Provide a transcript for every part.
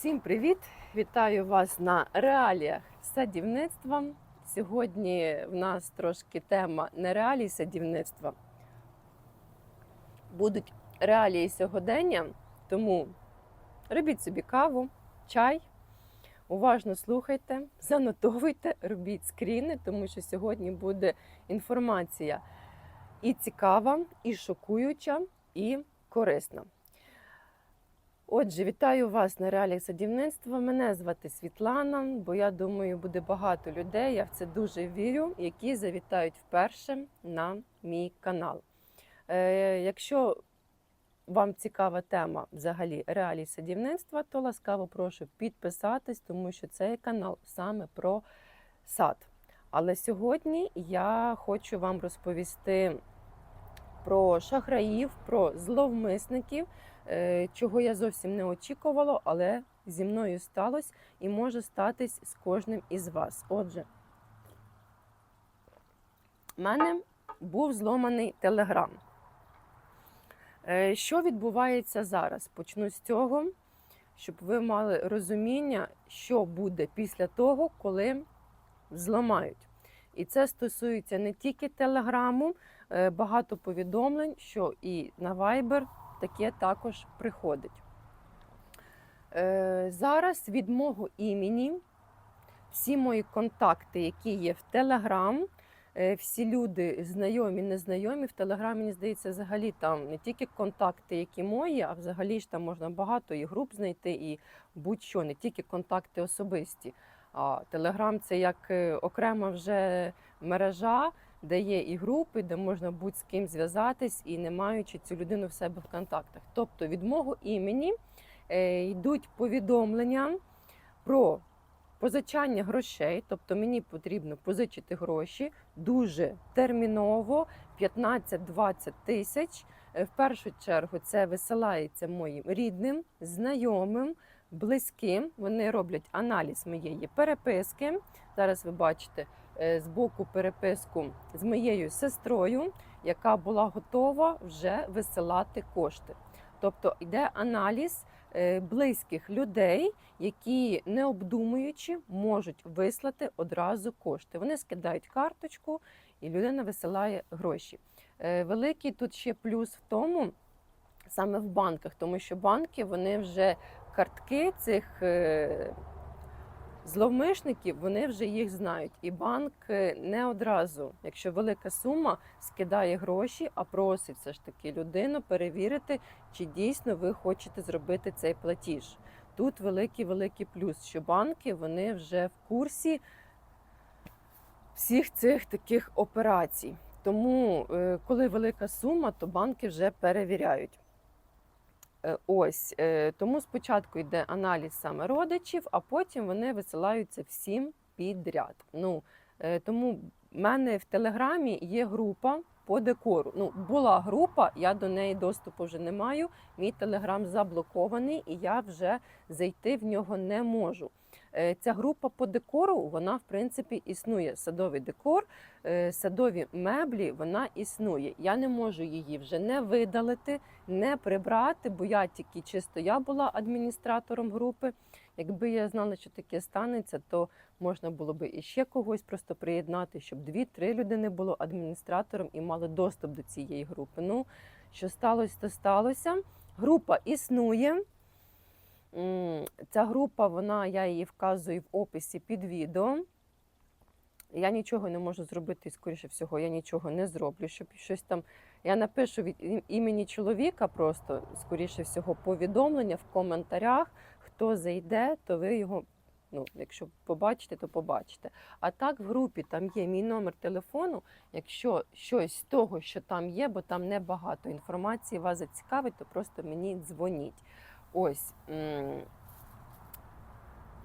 Всім привіт! Вітаю вас на реаліях садівництва. Сьогодні в нас трошки тема не реалії садівництва. Будуть реалії сьогодення, тому робіть собі каву, чай, уважно слухайте, занотовуйте, робіть скріни, тому що сьогодні буде інформація і цікава, і шокуюча, і корисна. Отже, вітаю вас на реаліях садівництва. Мене звати Світлана, бо я думаю, буде багато людей. Я в це дуже вірю, які завітають вперше на мій канал. Е, якщо вам цікава тема взагалі реалій садівництва, то ласкаво прошу підписатись, тому що цей канал саме про сад. Але сьогодні я хочу вам розповісти про шахраїв, про зловмисників, чого я зовсім не очікувала, але зі мною сталося і може статись з кожним із вас. Отже, в мене був зломаний телеграм. Е, Що відбувається зараз? Почну з цього, щоб ви мали розуміння, що буде після того, коли зламають. І це стосується не тільки телеграму, е, багато повідомлень, що і на Viber таке також приходить. Е, Зараз від мого імені всі мої контакти, які є в Телеграм, всі люди знайомі, незнайомі, в Телеграмі, мені здається, взагалі там не тільки контакти, які мої, а взагалі ж там можна багато і груп знайти, і будь-що, не тільки контакти особисті. А Телеграм це як е, окрема вже мережа, де є і групи, де можна будь з ким зв'язатись і не маючи цю людину в себе в контактах. Тобто від мого імені е, йдуть повідомлення про позичання грошей, тобто мені потрібно позичити гроші дуже терміново, 15-20 тисяч. Е, В першу чергу це висилається моїм рідним, знайомим, близьким. Вони роблять аналіз моєї переписки. Зараз ви бачите з боку переписку з моєю сестрою, яка була готова вже висилати кошти. Тобто йде аналіз е, близьких людей, які не обдумуючи можуть вислати одразу кошти. Вони скидають карточку, і людина висилає гроші. Е, Великий тут ще плюс в тому, саме в банках, тому що банки вони вже картки цих е, зловмишників, вони вже їх знають. І банк е, не одразу, якщо велика сума, скидає гроші, а просить все ж таки людину перевірити, чи дійсно ви хочете зробити цей платіж. Тут великий великий плюс, що банки вони вже в курсі всіх цих таких операцій. Тому, е, коли велика сума, то банки вже перевіряють. Е, Ось е, тому спочатку йде аналіз саме родичів, а потім вони висилаються всім підряд. Ну е, тому в мене в телеграмі є група по декору. Ну була група, я до неї доступу вже не маю. Мій телеграм заблокований, і я вже зайти в нього не можу. Е, Ця група по декору, вона в принципі існує. Садовий декор, е, садові меблі, вона існує. Я не можу її вже не видалити, не прибрати, бо я тільки чисто я була адміністратором групи. Якби я знала, що таке станеться, то можна було би іще когось просто приєднати, щоб дві-три людини було адміністратором і мали доступ до цієї групи. Ну, що сталося, то сталося. Група існує. Ця група, вона, я її вказую в описі під відео. Я нічого не можу зробити, скоріше всього, я нічого не зроблю, щоб щось там. Я напишу від імені чоловіка просто, скоріше всього, повідомлення в коментарях. Хто зайде, то ви його, ну, якщо побачите, то побачите. А так в групі там є мій номер телефону. Якщо щось з того, що там є, бо там небагато інформації вас зацікавить, то просто мені дзвоніть. Ось.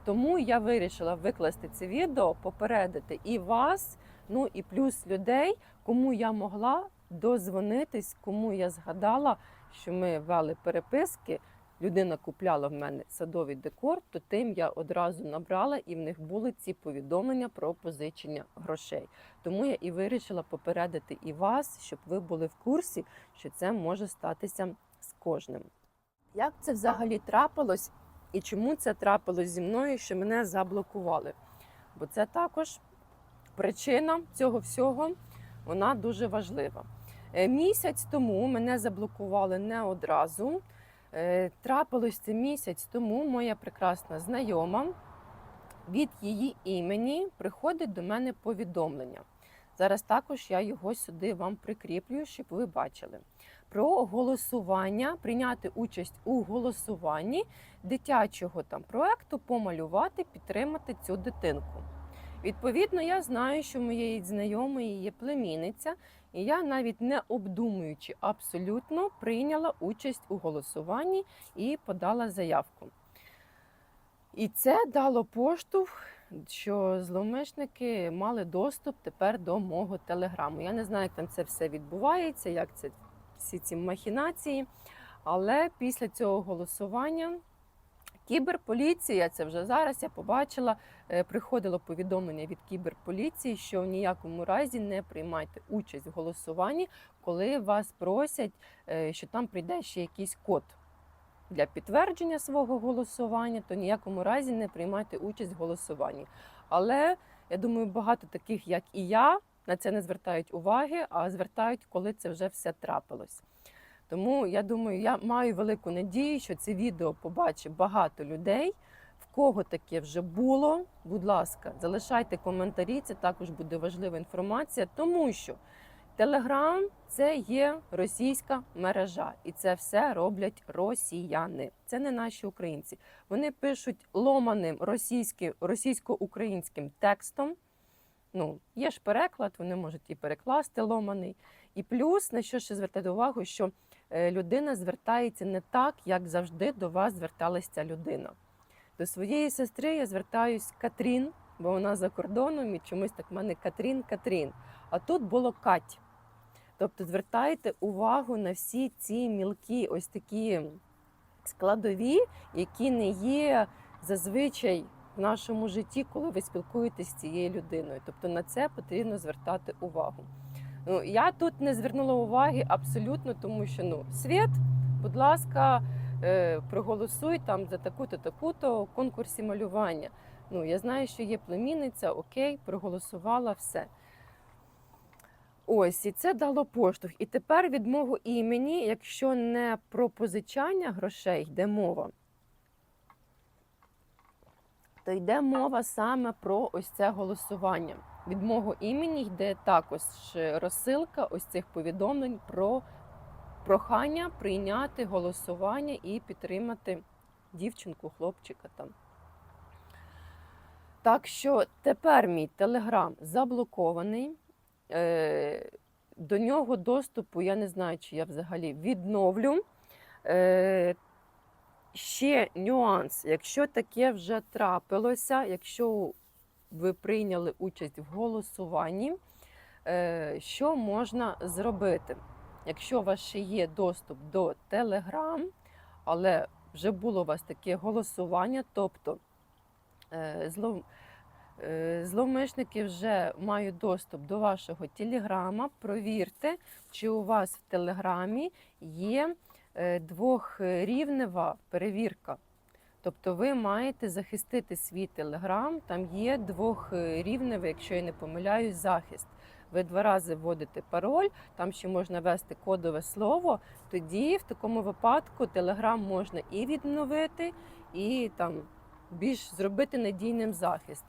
Тому я вирішила викласти це відео, попередити і вас, ну і плюс людей, кому я могла дозвонитись, кому я згадала, що ми вели переписки. Людина купляла в мене садовий декор, то тим я одразу набрала, і в них були ці повідомлення про позичення грошей. Тому я і вирішила попередити і вас, щоб ви були в курсі, що це може статися з кожним. Як це взагалі трапилось І чому це трапилось зі мною, що мене заблокували? Бо це також причина цього всього, вона дуже важлива. Е, Місяць тому мене заблокували не одразу. Е, Трапилось це місяць тому моя прекрасна знайома від її імені приходить до мене повідомлення. Зараз також я його сюди вам прикріплю, щоб ви бачили. Про голосування, прийняти участь у голосуванні дитячого там проекту, помалювати, підтримати цю дитинку. Відповідно, я знаю, що моєї знайомої є племінниця, і я навіть не обдумуючи абсолютно прийняла участь у голосуванні і подала заявку. І це дало поштовх, що зловмисники мали доступ тепер до мого телеграму. Я не знаю, як там це все відбувається, як це всі ці махінації. Але після цього голосування кіберполіція, це вже зараз я побачила, е, приходило повідомлення від кіберполіції, що в ніякому разі не приймайте участь в голосуванні, коли вас просять, е, що там прийде ще якийсь код для підтвердження свого голосування, то ніякому разі не приймайте участь в голосуванні. Але я думаю, багато таких, як і я, на це не звертають уваги, а звертають, коли це вже все трапилось. Тому я думаю, я маю велику надію, що це відео побачить багато людей. В кого таке вже було, будь ласка, залишайте коментарі, це також буде важлива інформація, тому що Телеграм це є російська мережа, і це все роблять росіяни. Це не наші українці. Вони пишуть ломаним російсько-українським текстом. Ну, є ж переклад, вони можуть і перекласти ломаний. І плюс на що ще звертати увагу, що е, людина звертається не так, як завжди до вас зверталася ця людина. До своєї сестри я звертаюсь Катрін, бо вона за кордоном і чомусь так в мене Катрін, Катрін. А тут було Кать. Тобто звертайте увагу на всі ці мілкі, ось такі складові, які не є зазвичай в нашому житті, коли ви спілкуєтесь з цією людиною. Тобто на це потрібно звертати увагу. Ну, я тут не звернула уваги абсолютно, тому що ну, світ, будь ласка, е, проголосуй там за таку-то, таку-то конкурсі малювання. Ну, я знаю, що є племінниця, окей, проголосувала все. Ось, і це дало поштовх. І тепер від мого імені, якщо не про позичання грошей йде мова, то йде мова саме про ось це голосування. Від мого імені йде також розсилка ось цих повідомлень про прохання прийняти голосування і підтримати дівчинку, хлопчика там. Так що тепер мій телеграм заблокований. Е, До нього доступу я не знаю, чи я взагалі відновлю. Ще нюанс, якщо таке вже трапилося, якщо ви прийняли участь в голосуванні, е, що можна зробити? Якщо у вас ще є доступ до Telegram, але вже було у вас таке голосування, тобто е, злов... е, зловмисники вже мають доступ до вашого телеграма, провірте, чи у вас в телеграмі є двохрівнева перевірка. Тобто ви маєте захистити свій телеграм, там є двохрівневий, якщо я не помиляюсь, захист. Ви два рази вводите пароль, там ще можна ввести кодове слово. Тоді в такому випадку телеграм можна і відновити, і там більш зробити надійним захист.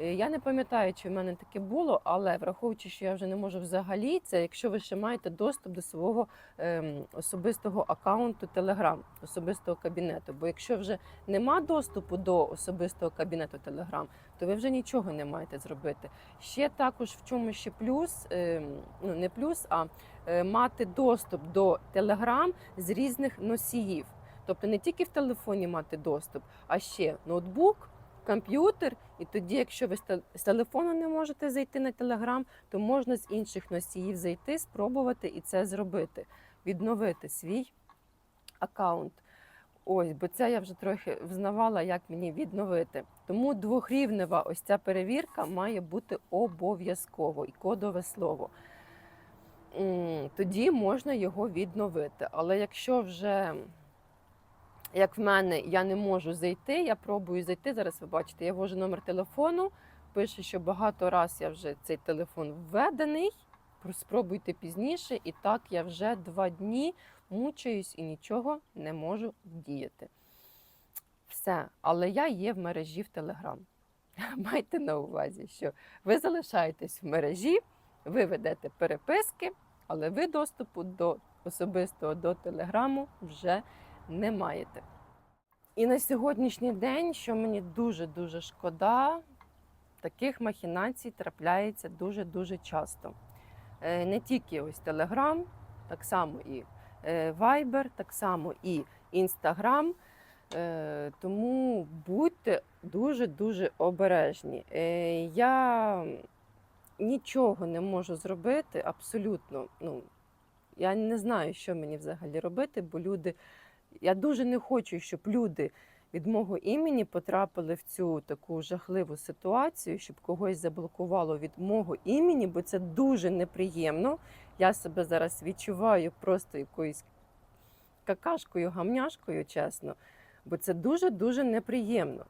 Е, Я не пам'ятаю, чи в мене таке було, але враховуючи, що я вже не можу взагалі, це якщо ви ще маєте доступ до свого ем, особистого аккаунту Telegram, особистого кабінету. Бо якщо вже нема доступу до особистого кабінету Telegram, то ви вже нічого не маєте зробити. Ще також в чому ще плюс, ем, ну не плюс, а е, мати доступ до Telegram з різних носіїв. Тобто не тільки в телефоні мати доступ, а ще ноутбук комп'ютер, і тоді, якщо ви з телефону не можете зайти на Телеграм, то можна з інших носіїв зайти, спробувати і це зробити, відновити свій аккаунт. Ось, бо це я вже трохи взнавала, як мені відновити. Тому двохрівнева ось ця перевірка має бути обов'язково і кодове слово. Тоді можна його відновити. Але якщо вже як в мене я не можу зайти, я пробую зайти. Зараз ви бачите, я ввожу номер телефону, пише, що багато раз я вже цей телефон введений. Спробуйте пізніше, і так я вже два дні мучаюсь і нічого не можу діяти. Все, але я є в мережі в Телеграм. Майте на увазі, що ви залишаєтесь в мережі, ви ведете переписки, але ви доступу до особистого до Телеграму вже не маєте. І на сьогоднішній день, що мені дуже-дуже шкода, таких махінацій трапляється дуже-дуже часто. Е, Не тільки ось Telegram, так само і е, Viber, так само і Instagram. Е, Тому будьте дуже-дуже обережні. Я нічого не можу зробити абсолютно. Ну, я не знаю, що мені взагалі робити, бо люди. Я дуже не хочу, щоб люди від мого імені потрапили в цю таку жахливу ситуацію, щоб когось заблокувало від мого імені, бо це дуже неприємно. Я себе зараз відчуваю просто якоюсь какашкою, гамняшкою, чесно. Бо це дуже-дуже неприємно.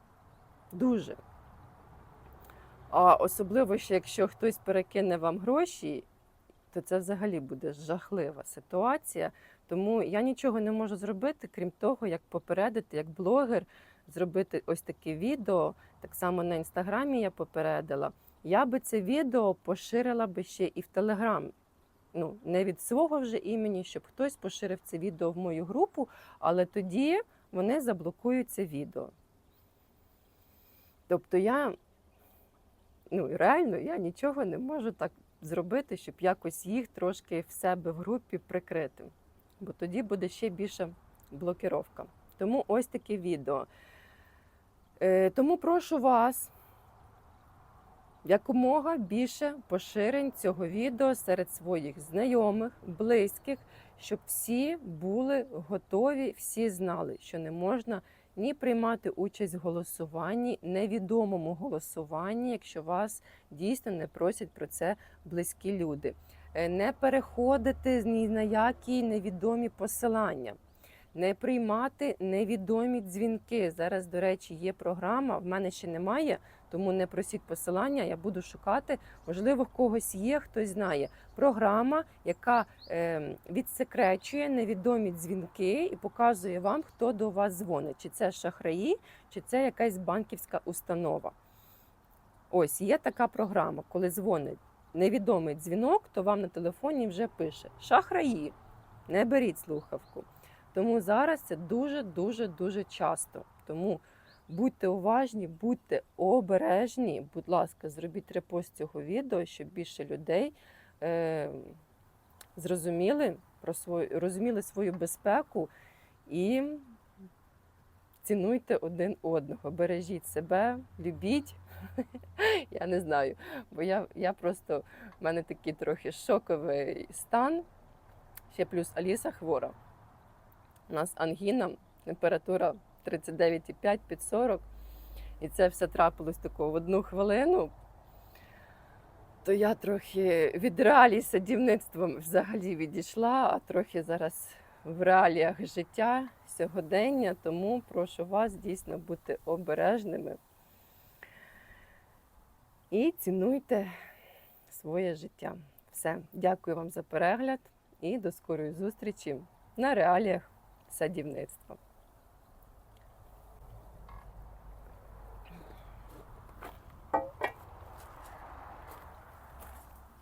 Дуже. А особливо, що якщо хтось перекине вам гроші, то це взагалі буде жахлива ситуація. Тому я нічого не можу зробити, крім того, як попередити, як блогер, зробити ось таке відео. Так само на інстаграмі я попередила. Я би це відео поширила би ще і в Телеграм. Ну, не від свого вже імені, щоб хтось поширив це відео в мою групу, але тоді вони заблокують це відео. Тобто я ну реально я нічого не можу так зробити, щоб якось їх трошки в себе в групі прикрити. Бо тоді буде ще більша блокировка. Тому ось таке відео. Е, тому прошу вас якомога більше поширень цього відео серед своїх знайомих, близьких, щоб всі були готові, всі знали, що не можна ні приймати участь в голосуванні, невідомому голосуванні, якщо вас дійсно не просять про це близькі люди. Е, Не переходити ні на які невідомі посилання, не приймати невідомі дзвінки. Зараз, до речі, є програма. В мене ще немає, тому не просіть посилання. Я буду шукати. Можливо, в когось є, хтось знає. Програма, яка е, відсекречує невідомі дзвінки і показує вам, хто до вас дзвонить. Чи це шахраї, чи це якась банківська установа. Ось є така програма, коли дзвонить невідомий дзвінок, то вам на телефоні вже пише Шахраї, не беріть слухавку. Тому зараз це дуже-дуже дуже часто. Тому будьте уважні, будьте обережні. Будь ласка, зробіть репост цього відео, щоб більше людей е, зрозуміли про свою, розуміли свою безпеку і цінуйте один одного. Бережіть себе, любіть. Я не знаю, бо я, я просто в мене такий трохи шоковий стан. Ще плюс Аліса хвора. У нас ангіна, температура 39,5 під 40. І це все трапилось тако в одну хвилину. То я трохи від реалій садівництвом взагалі відійшла, а трохи зараз в реаліях життя, сьогодення. Тому прошу вас дійсно бути обережними і цінуйте своє життя. Все, дякую вам за перегляд і до скорої зустрічі на реаліях садівництва.